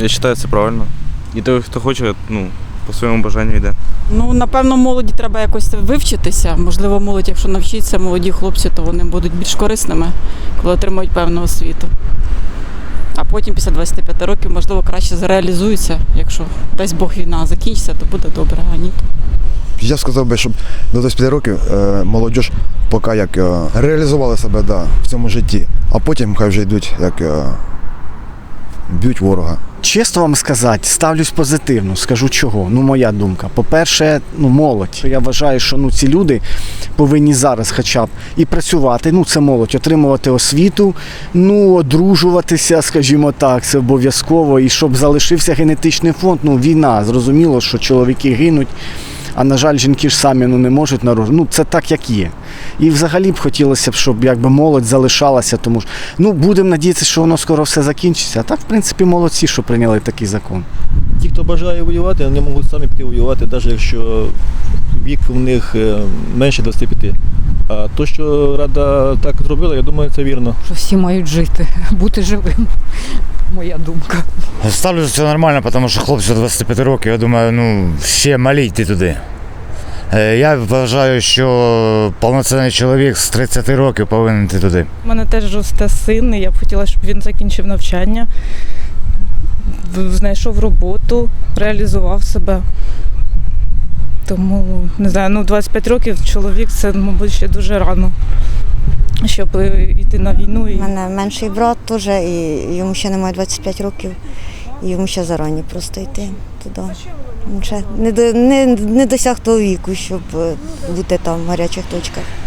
Я вважаю, це правильно. І той, хто хоче, ну, по своєму бажанню йде. Ну, напевно, молоді треба якось вивчитися. Можливо, молодь, якщо навчиться, молоді хлопці, то вони будуть більш корисними, коли отримують певну освіту. А потім, після 25 років, можливо, краще зареалізуються. Якщо дасть Бог війна закінчиться, то буде добре, а ні. Я сказав би, щоб до 25 років е, молодь поки як е, реалізувала себе да, в цьому житті, а потім хай вже йдуть як е, б'ють ворога. Чесно вам сказати, ставлюсь позитивно. Скажу чого. Ну, моя думка. По-перше, ну, молодь. Я вважаю, що ну, ці люди повинні зараз хоча б і працювати. Ну, це молодь, отримувати освіту, ну, одружуватися, скажімо так, це обов'язково. І щоб залишився генетичний фонд. Ну, війна, зрозуміло, що чоловіки гинуть. А на жаль, жінки ж самі ну, не можуть народжувати. Ну, це так, як є. І взагалі б хотілося б, щоб якби молодь залишалася, тому що ну будемо надіятися, що воно скоро все закінчиться. А так, в принципі, молодці, що прийняли такий закон. Ті, хто бажає воювати, вони можуть самі піти воювати, навіть якщо вік в них е, менше 25. А то, що Рада так зробила, я думаю, це вірно. що всі мають жити, бути живим. Моя думка. Ставлю це нормально, тому що хлопцю 25 років, я думаю, ну, ще малі йти туди. Е, Я вважаю, що повноцінний чоловік з 30 років повинен йти туди. У мене теж росте син, і я б хотіла, щоб він закінчив навчання, знайшов роботу, реалізував себе. Тому не знаю, ну 25 років чоловік це, мабуть, ще дуже рано, щоб е, йти на війну. У мене менший брат теж, і йому ще немає 25 років, і йому ще зарані просто йти туди. Не, не, не досяг того віку, щоб е, бути там в гарячих точках.